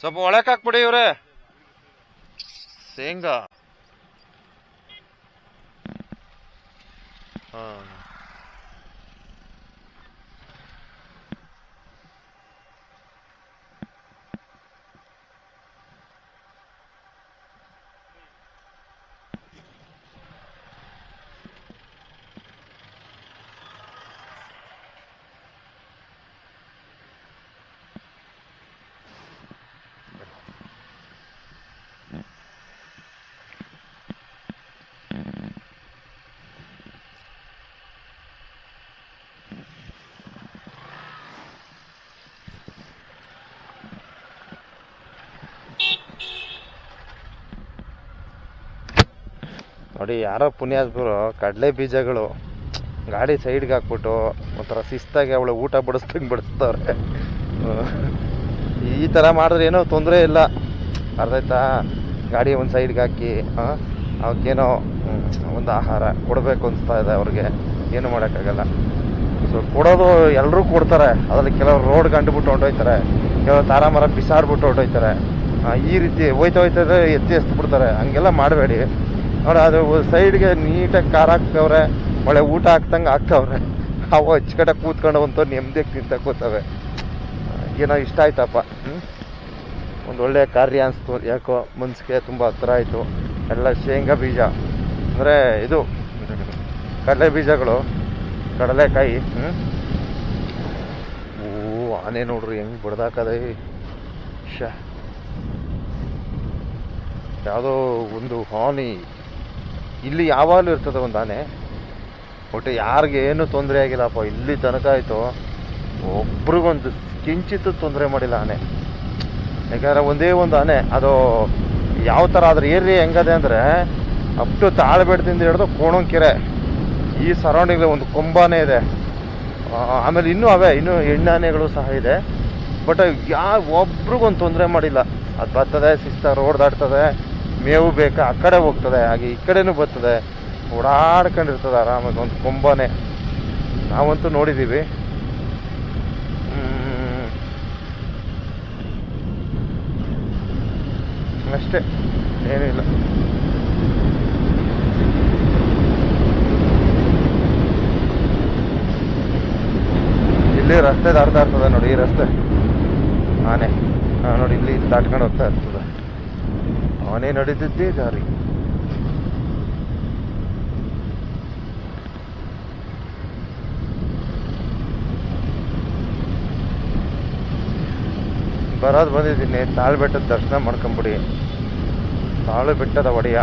ಸ್ವಲ್ಪ ಒಳಕ್ ಹಾಕ್ಬಿಡಿ ಇವ್ರೆ. ಶೇಂಗಾ. ಹಾ. ನೋಡಿ, ಯಾರೋ ಪುಣ್ಯಾತ್ಮರು ಕಡಲೆ ಬೀಜಗಳು ಗಾಡಿ ಸೈಡ್ಗೆ ಹಾಕ್ಬಿಟ್ಟು ಒಂಥರ ಶಿಸ್ತಾಗಿ ಅವಳು ಊಟ ಬಡಿಸ್ದಂಗೆ ಬಡಿಸ್ತವ್ರೆ. ಈ ಥರ ಮಾಡಿದ್ರೆ ಏನೋ ತೊಂದರೆ ಇಲ್ಲ. ಅರ್ಧಾಯ್ತಾ ಗಾಡಿ ಒಂದು ಸೈಡ್ಗೆ ಹಾಕಿ ಅವಕ್ಕೇನೋ ಒಂದು ಆಹಾರ ಕೊಡಬೇಕು ಅನಿಸ್ತಾ ಇದೆ ಅವ್ರಿಗೆ. ಏನು ಮಾಡೋಕ್ಕಾಗಲ್ಲ. ಸೊ ಕೊಡೋದು ಎಲ್ಲರೂ ಕೊಡ್ತಾರೆ. ಅದರಲ್ಲಿ ಕೆಲವರು ರೋಡ್ ಕಂಡುಬಿಟ್ಟು ಹೊಂಟೋಯ್ತಾರೆ. ಕೆಲವರು ತಾರ ಮರ ಬಿಸಾಡ್ಬಿಟ್ಟು ಹೊಂಟೋಯ್ತಾರೆ. ಈ ರೀತಿ ಹೋಯ್ತಾ ಹೋಯ್ತಾ ಎತ್ತಿ ಎಸ್ದು ಬಿಡ್ತಾರೆ. ಹಂಗೆಲ್ಲ ಮಾಡಬೇಡಿ. ನೋಡಿ ಅದು ಸೈಡ್ಗೆ ನೀಟಾಗಿ ಖಾರ ಹಾಕ್ತವ್ರೆ, ಒಳ್ಳೆ ಊಟ ಹಾಕ್ದಂಗೆ ಹಾಕ್ತವ್ರೆ. ಅವು ಹಚ್ಕಡೆ ಕೂತ್ಕೊಂಡು ಅಂತ ನೆಮ್ಮದಿಯಾಗಿ ತಿಂತ ಕೂತವೆ ಏನೋ ಇಷ್ಟ ಆಯ್ತಪ್ಪ ಒಂದು ಒಳ್ಳೆ ಕಾರ್ಯ ಅನಿಸ್ತು, ಯಾಕೋ ಮನ್ಸಿಗೆ ತುಂಬ ಹತ್ರ ಆಯಿತು. ಎಲ್ಲ ಶೇಂಗಾ ಬೀಜ, ಅಂದರೆ ಇದು ಕಡಲೆ ಬೀಜಗಳು, ಕಡಲೆಕಾಯಿ ಹ್ಞೂ ಓ, ಆನೆ ನೋಡ್ರಿ, ಹೆಂಗೆ ಬಡ್ದಾಕದೆ. ಶ ಯಾವುದೋ ಒಂದು ಹಾನಿ. ಇಲ್ಲಿ ಯಾವಾಗಲೂ ಇರ್ತದೆ ಒಂದು ಆನೆ. ಒಟ್ಟು ಯಾರಿಗೆ ಏನು ತೊಂದರೆ ಆಗಿಲ್ಲಪ್ಪ, ಇಲ್ಲಿ ತನಕ ಆಯಿತು. ಒಬ್ರಿಗೊಂದು ಕಿಂಚಿತ್ತು ತೊಂದರೆ ಮಾಡಿಲ್ಲ ಆನೆ. ಯಾಕಂದರೆ ಒಂದೇ ಒಂದು ಆನೆ, ಅದು ಯಾವ ಥರ ಅದ್ರ ಏರಿ ಹೆಂಗದೆ ಅಂದರೆ ಅಪ್ ಟು ತಾಳ್ಬೇಡ್ದಿಂದ ಹಿಡಿದು ಕೋಣಂಕೆರೆ, ಈ ಸರೌಂಡಿಂಗ್ ಒಂದು ಕೊಂಬಾನೆ ಇದೆ. ಆಮೇಲೆ ಇನ್ನೂ ಅವೇ, ಇನ್ನೂ ಹೆಣ್ಣಾನೆಗಳು ಸಹ ಇದೆ. ಬಟ್ ಯಾವ ಒಬ್ರಿಗೊಂದು ತೊಂದರೆ ಮಾಡಿಲ್ಲ. ಅದು ಬರ್ತದೆ ಶಿಸ್ತ ರೋಡ್ ದಾಟ್ತದೆ. ಮೇವು ಬೇಕಾ? ಆ ಕಡೆ ಹೋಗ್ತದೆ, ಹಾಗೆ ಈ ಕಡೆನೂ ಬರ್ತದೆ. ಓಡಾಡ್ಕೊಂಡಿರ್ತದೆ ಆರಾಮಾಗಿ, ಒಂದು ಕೊಂಬನೆ. ನಾವಂತೂ ನೋಡಿದ್ದೀವಿ. ಅಷ್ಟೇ ಅಷ್ಟೇ ಏನಿಲ್ಲ ಇಲ್ಲಿ. ರಸ್ತೆ ದಾಟ್ತಾ ಇರ್ತದೆ ನೋಡಿ, ಈ ರಸ್ತೆ. ಆನೆ ನೋಡಿ, ಇಲ್ಲಿ ದಾಟ್ಕೊಂಡು ಹೋಗ್ತಾ ಇರ್ತದೆ. ಆನೆ ನಡೀತಿದ್ದೇ ದಾರಿ. ಬರೋದು ಬಂದಿದ್ದೀನಿ ತಾಳ್ಬೆಟ್ಟದ ದರ್ಶನ ಮಾಡ್ಕೊಂಬಿಡಿ. ತಾಳು ಬೆಟ್ಟದ ಒಡೆಯ.